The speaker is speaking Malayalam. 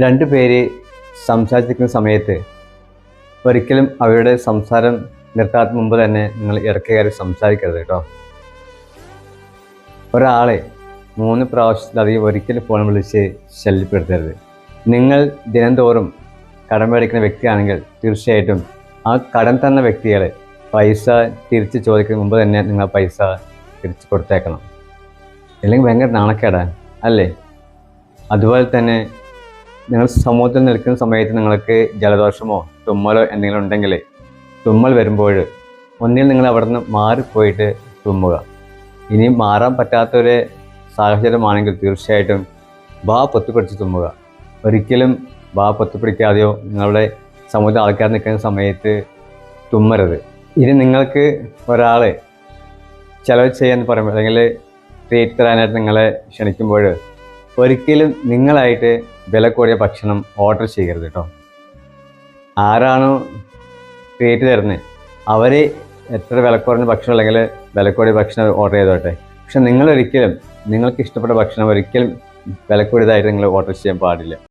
രണ്ടു പേര് സംസാരിച്ചിരിക്കുന്ന സമയത്ത് ഒരിക്കലും അവരുടെ സംസാരം നിർത്താത്ത മുമ്പ് തന്നെ നിങ്ങൾ ഇടയ്ക്ക് കയറി സംസാരിക്കരുത് കേട്ടോ. ഒരാളെ മൂന്ന് പ്രാവശ്യത്തിലധികം ഒരിക്കലും ഫോൺ വിളിച്ച് ശല്യപ്പെടുത്തരുത്. നിങ്ങൾ ദിനംതോറും കടം മേടിക്കുന്ന വ്യക്തിയാണെങ്കിൽ തീർച്ചയായിട്ടും ആ കടം തന്ന വ്യക്തികളെ പൈസ തിരിച്ച് ചോദിക്കുന്ന മുമ്പ് തന്നെ നിങ്ങൾ പൈസ തിരിച്ച് കൊടുത്തേക്കണം. അല്ലെങ്കിൽ ഭയങ്കര നാണക്കേടാ അല്ലേ? അതുപോലെ തന്നെ നിങ്ങൾ സമൂഹത്തിൽ നിൽക്കുന്ന സമയത്ത് നിങ്ങൾക്ക് ജലദോഷമോ തുമ്മലോ എന്തെങ്കിലും ഉണ്ടെങ്കിൽ തുമ്മൽ വരുമ്പോൾ ഒന്നിൽ നിങ്ങൾ അവിടെ നിന്ന് മാറിപ്പോയിട്ട് തുമ്മുക. ഇനി മാറാൻ പറ്റാത്തൊരു സാഹചര്യമാണെങ്കിൽ തീർച്ചയായിട്ടും ബാ പൊത്തിപ്പിടിച്ച് തുമ്മുക. ഒരിക്കലും ബാ പൊത്തിപ്പിടിക്കാതെയോ നിങ്ങളുടെ സമൂഹത്തിൽ ആൾക്കാർ നിൽക്കുന്ന സമയത്ത് തുമ്മരുത്. ഇനി നിങ്ങൾക്ക് ഒരാൾ ചിലവ് ചെയ്യാൻ പറയുമ്പോൾ അല്ലെങ്കിൽ ട്രീറ്റ് തരാനായിട്ട് നിങ്ങളെ ക്ഷണിക്കുമ്പോൾ ഒരിക്കലും നിങ്ങളായിട്ട് വില കൂടിയ ഭക്ഷണം ഓർഡർ ചെയ്യരുത് കേട്ടോ ആരാണോ ക്രിയേറ്റ് തരുന്നത് അവർ എത്ര വില കുറഞ്ഞ ഭക്ഷണം അല്ലെങ്കിൽ വില കൂടിയ ഭക്ഷണം ഓർഡർ ചെയ്തോട്ടെ. പക്ഷെ നിങ്ങളൊരിക്കലും നിങ്ങൾക്ക് ഇഷ്ടപ്പെട്ട ഭക്ഷണം ഒരിക്കലും വില കൂടിയതായിട്ട് നിങ്ങൾ ഓർഡർ ചെയ്യാൻ പാടില്ല.